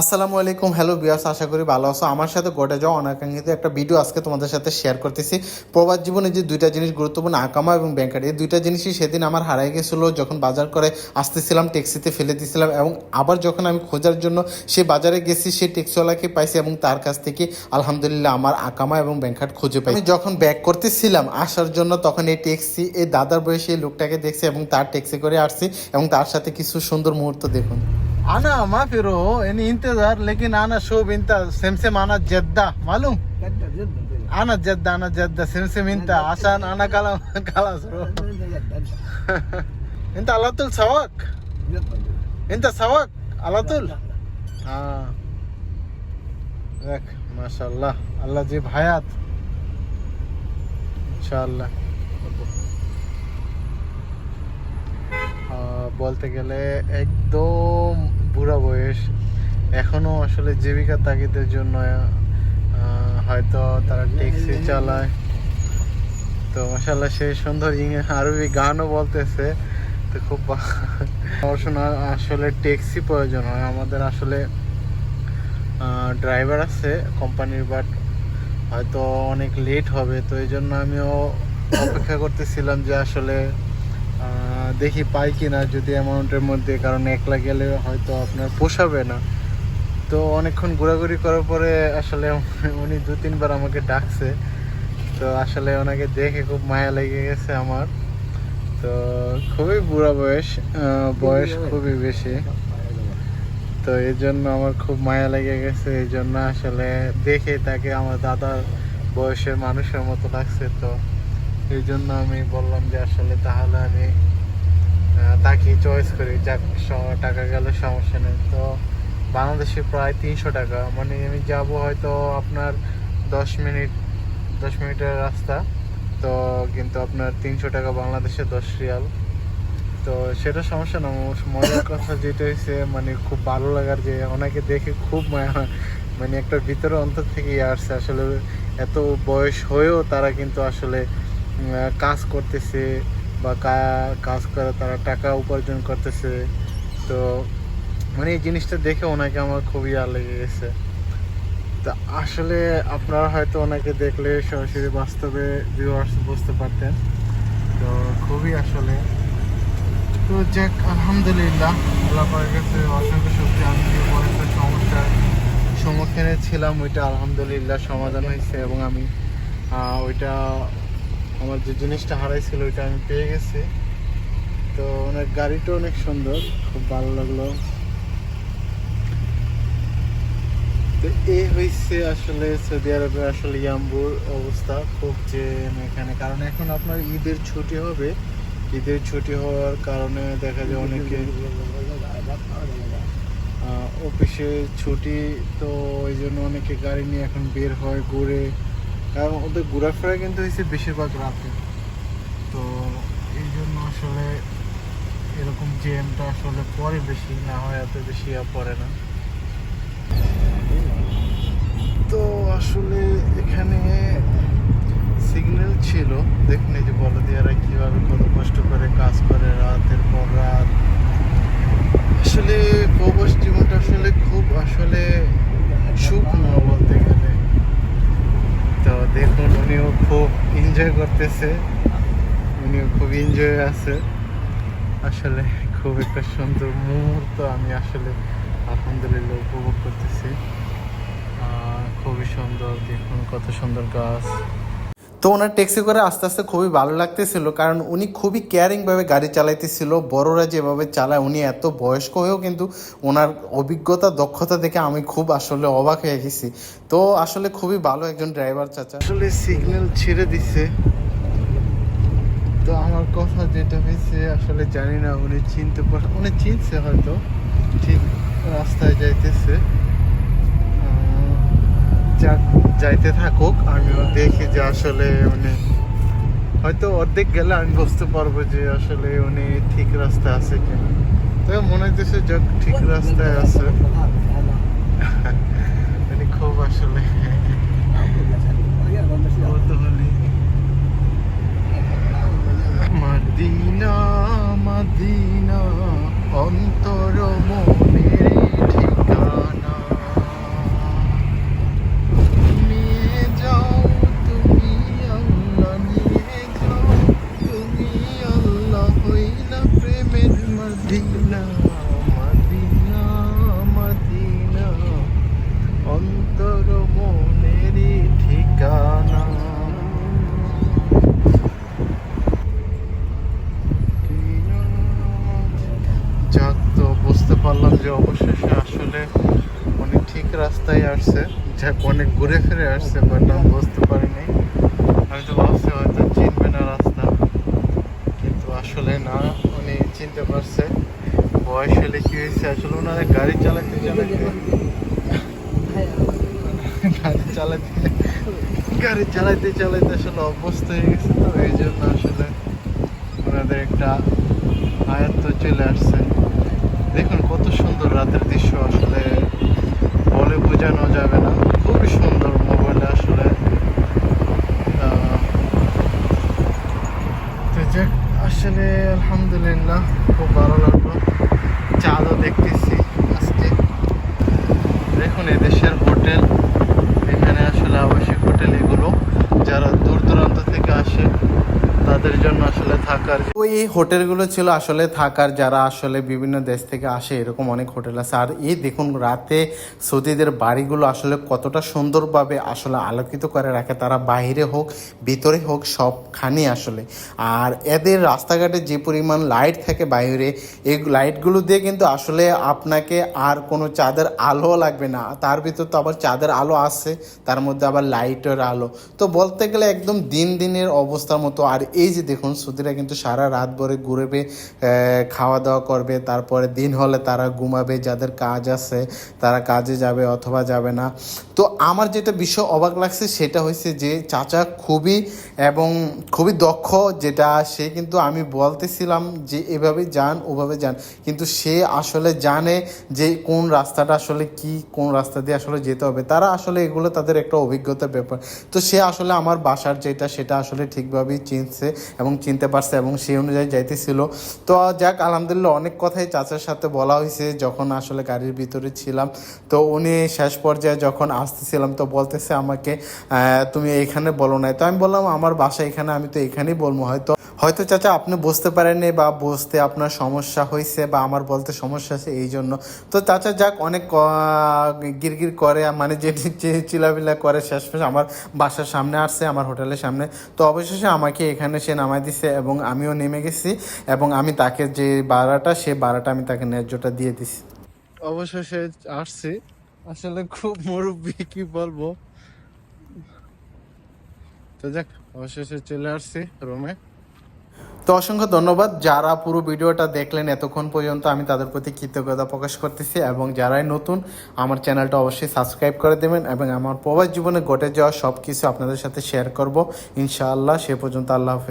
আসসালামু আলাইকুম হ্যালো বিয়াস আশা করি ভালো আছো। আমার সাথে ঘটে যাওয়া অনাকাঙ্ক্ষিত একটা ভিডিও আজকে তোমাদের সাথে শেয়ার করতেছি। প্রবাস জীবনে যে দুইটা জিনিস গুরুত্বপূর্ণ, আকামা এবং ব্যাংকার এই দুইটা জিনিসই সেদিন আমার হারাই গেছিল, যখন বাজার করে আসতেছিলাম ট্যাক্সিতে ফেলে দিয়েছিলাম এবং আবার যখন আমি খোঁজার জন্য সে বাজারে গেছি, সে ট্যাক্সিওয়ালাকে পাইছি এবং তার কাছ থেকে আলহামদুলিল্লাহ আমার আকামা এবং ব্যাংক কার্ড খুঁজে পাই। আমি যখন ব্যাক করতেছিলাম, আসার জন্য তখন এই ট্যাক্সি এই দাদার বয়সে এই লোকটাকে দেখছি এবং তার ট্যাক্সি করে আসছি এবং তার সাথে কিছু সুন্দর মুহূর্ত দেখুন। आना माफिर हो यानी इंतजार लेकिन आना शोब इंता सेम सेम आना जद्दा मालूम आना जद्दा आना जद्दा सेम सेम इंता आसान आना काला काला सरो इंता अलातुल सवक इंता सवक अलातुल हाँ देख माशाल्लाह अल्लाह जी हयात ইনশাআল্লাহ বলতে গেলে একদম বুড়া বয়স। এখনও আসলে জীবিকা তাগিদের জন্য হয়তো তারা ট্যাক্সি চালায়। তো মাসাল্লাহ সে সুন্দর ইংরে- আরবি গানও বলতেছে। তো খুব ভা- আমার শোনা আসলে ট্যাক্সি প্রয়োজন হয়। আমাদের আসলে ড্রাইভার আছে কোম্পানির, বাট হয়তো অনেক লেট হবে। তো এই জন্য আমিও অপেক্ষা করতেছিলাম যে আসলে দেখি পাই কি না যদি অ্যামাউন্টের মধ্যে কারণ একলা গেলে হয়তো আপনার পোষাবে না। তো অনেকক্ষণ ঘোরাঘুরি করার পরে আসলে উনি দু তিনবার আমাকে ডাকছে। তো আসলে ওনাকে দেখে খুব মায়া লেগে গেছে আমার। তো খুবই বুড়া বয়স বয়স খুবই বেশি। তো এই জন্য আমার খুব মায়া লেগে গেছে এই জন্য আসলে দেখে তাকে আমার দাদার বয়সের মানুষের মতো লাগছে। তো এই জন্য আমি বললাম যে আসলে তাহলে আমি তাকে চয়েস করি, যাক টাকা গেলে, সমস্যা নেই। তো বাংলাদেশে প্রায় তিনশো টাকা মানে আমি যাব হয়তো আপনার দশ মিনিট, দশ মিনিটের রাস্তা। তো কিন্তু আপনার তিনশো টাকা বাংলাদেশে দশ রিয়াল। তো সেটা সমস্যা না মজার কথা যেটা হয়েছে মানে খুব ভালো লাগার যে ওনাকে দেখে খুব। মানে একটা ভিতরে অন্তর থেকে আসছে। আসলে এত বয়স হয়েও তারা কিন্তু আসলে কাজ করতেছে বা কাজ করে তারা টাকা উপার্জন করতেছে। তো মানে এই জিনিসটা দেখে ওনাকে আমার খুবই আর লেগে গেছে। তা আসলে আপনারা হয়তো ওনাকে দেখলে সরাসরি বাস্তবে ভিউয়ার্স বুঝতে পারতেন। তো খুবই আসলে। তো যাক, আলহামদুলিল্লাহ, আল্লাহ পাকের কাছে অসংখ্য শক্তি আমি বড় সমস্যার সম্মুখীনে ছিলাম, ওইটা আলহামদুলিল্লাহ সমাধান হয়েছে এবং আমি ওইটা আমার যে জিনিসটা হারাইছিল, ওইটা আমি পেয়ে গেছি। তো ওনার গাড়িটা অনেক সুন্দর, খুব ভালো লাগল। তো এই হয়েছে আসলে সৌদি আরবের আসলে ইয়াম্বুর অবস্থা, খুব যে এখানে কারণ এখন আপনার ঈদের ছুটি হবে। ঈদের ছুটি হওয়ার কারণে দেখা যায় অনেকে অফিসে ছুটি, তো ওই জন্য অনেকে গাড়ি নিয়ে এখন বের হয়, ঘুরে। কারণ ওদের ঘোরাফেরা কিন্তু হয়েছে বেশিরভাগ রাতে। তো এই জন্য আসলে এরকম জ্যামটা আসলে পরে বেশি, না হয় এত বেশি আর পড়ে না। তো আসলে এখানে সিগন্যাল ছিল, দেখুন এই যে বলদিয়ারা কীভাবে কত কষ্ট করে কাজ করে রাতের পর রাত আসলে প্রবাস জীবনটা আসলে খুব আসলে সুখ না বলতে গেলে তো দেখুন উনিও খুব এনজয় করতেছে। উনিও খুব এনজয় আছে। আসলে খুব একটা সুন্দর মুহূর্ত আমি আসলে আলহামদুলিল্লাহ উপভোগ করতেছি। খুবই সুন্দর দেখুন, কত সুন্দর গাছ। তো ওনার ট্যাক্সি করে আস্তে আস্তে খুবই ভালো লাগতেছিল, কারণ উনি খুবই কেয়ারিংভাবে গাড়ি চালাইতেছিল, বড়রা যেভাবে চালায় উনি এত বয়স্ক হয়েও কিন্তু ওনার অভিজ্ঞতা, দক্ষতা দেখে আমি খুব আসলে অবাক হয়ে গেছি। তো আসলে খুবই ভালো একজন ড্রাইভার চাচা। আসলে সিগন্যাল ছেড়ে দিছে। তো আমার কথা যেটা হয়েছে, আসলে জানি না, উনি চিনতে পার উনি চিনছে হয়তো, ঠিক রাস্তায় যাইতেছে। যাক যাইতে থাকুক, আমিও দেখি যে আসলে উনি, হয়তো অর্ধেক গেলে আমি বুঝতে পারব যে আসলে উনি ঠিক রাস্তায় আছে কিনা। তবে মনে হইতেছে যাক ঠিক রাস্তায় আছে। উনি খুব আসলে মদিনা মদিনা অন্তর মনের রাস্তায় আসছে। যাক, অনেক ঘুরে ফিরে আসছে বাট আমি বুঝতে পারিনি। আমি তো ভাবছি হয়তো চিনবে না রাস্তা। কিন্তু আসলে না, উনি চিনতে পারছে। বয়স হলে কি হয়েছে? আসলে ওনারা গাড়ি চালাতে চালাতে গাড়ি চালাতে গাড়ি চালাতে চালাতে আসলে অভ্যস্ত হয়ে গেছে তো, এই জন্য আসলে ওনাদের একটা আয়ত্ত চলে আসছে। দেখুন কত সুন্দর রাতের দৃশ্য আসলে। বলে বোঝানো যাবে না। খুবই সুন্দর মোবাইলটা আসলে। আসলে আলহামদুলিল্লাহ খুব ভালো লাগল চাঁদও দেখতেছি আজকে দেখুন এদেশের হোটেল এখানে আসলে আবাসিক হোটেল এগুলো যারা দূর দূরান্ত থেকে আসে তাদের জন্য আসলে ওই হোটেলগুলো ছিল আসলে থাকার, যারা আসলে বিভিন্ন দেশ থেকে আসে, এরকম অনেক হোটেল আছে। আর এই দেখুন, রাতে সৌদিদের বাড়িগুলো আসলে কতটা সুন্দরভাবে আসলে আলোকিত করে রাখে। তারা বাইরে হোক, ভিতরে হোক, সবখানে আসলে। আর এদের রাস্তাঘাটে যে পরিমাণ লাইট থাকে বাইরে, এই লাইটগুলো দিয়ে কিন্তু আসলে আপনাকে আর কোনো চাঁদের আলো লাগবে না। তার ভিতর তো আবার চাঁদের আলো আছে, তার মধ্যে আবার লাইটের আলো। তো বলতে গেলে একদম দিন দিনের অবস্থার মতো। আর এই যে দেখুন সুদিরা কিন্তু সারা রাত ভরে ঘুরবে খাওয়া দাওয়া করবে, তারপরে দিন হলে তারা ঘুমাবে, যাদের কাজ আছে তারা কাজে যাবে অথবা যাবে না। তো আমার যেটা বিষয় অবাক লাগছে সেটা হয়েছে যে চাচা খুবই এবং খুবই দক্ষ, যেটা সে কিন্তু আমি বলতেছিলাম যে এভাবে যান, ওভাবে যান। কিন্তু সে আসলে জানে যে কোন রাস্তাটা আসলে কি, কোন রাস্তা দিয়ে আসলে যেতে হবে। তারা আসলে এগুলো তাদের একটা অভিজ্ঞতার ব্যাপার। তো সে আসলে আমার বাসার যেটা, সেটা আসলে ঠিকভাবেই চিনছে এবং চিনতে পারছে এবং সেই অনুযায়ী যাইতেছিল। তো যাক, আলহামদুলিল্লাহ অনেক কথাই চাচার সাথে বলা হয়েছে যখন আসলে গাড়ির ভিতরে ছিলাম। তো উনি শেষ পর্যায়ে যখন আসতেছিলাম, তো বলতেছে আমাকে তুমি এখানে বলো নাই। তো আমি বললাম, আমার বাসা এখানে, আমি তো এখানেই বলব। হয়তো হয়তো চাচা আপনি বুঝতে পারেননি বা বুঝতে আপনার সমস্যা হয়েছে বা আমার বলতে সমস্যা আছে এই জন্য। তো চাচা যাক, অনেক গিরগির করে মানে যে চিলাবিলা করে শেষ শেষ আমার বাসার সামনে আসছে, আমার হোটেলের সামনে। তো অবশেষে আমাকে এখানে সে নামাই দিছে এবং আমিও নেমে গেছি এবং আমি তাকে যে বাড়াটা সে বাড়াটা আমি তাকে ন্যায্যটা দিয়ে দিছি। অবশেষে আসছি। আসলে খুব মুরব্বী, কি বলব? তো যাক, অবশেষে চলে আসছি রুমে। তো অসংখ্য ধন্যবাদ। যারা পুরো ভিডিওটা দেখলেন এতক্ষণ পর্যন্ত আমি তাদের প্রতি কৃতজ্ঞতা প্রকাশ করতেছি এবং যারাই নতুন, আমার চ্যানেলটা অবশ্যই সাবস্ক্রাইব করে দেবেন এবং আমার প্রবাস জীবনে ঘটে যাওয়া সব কিছু আপনাদের সাথে শেয়ার করব। ইনশাআল্লাহ, সে পর্যন্ত আল্লাহ হাফেজ।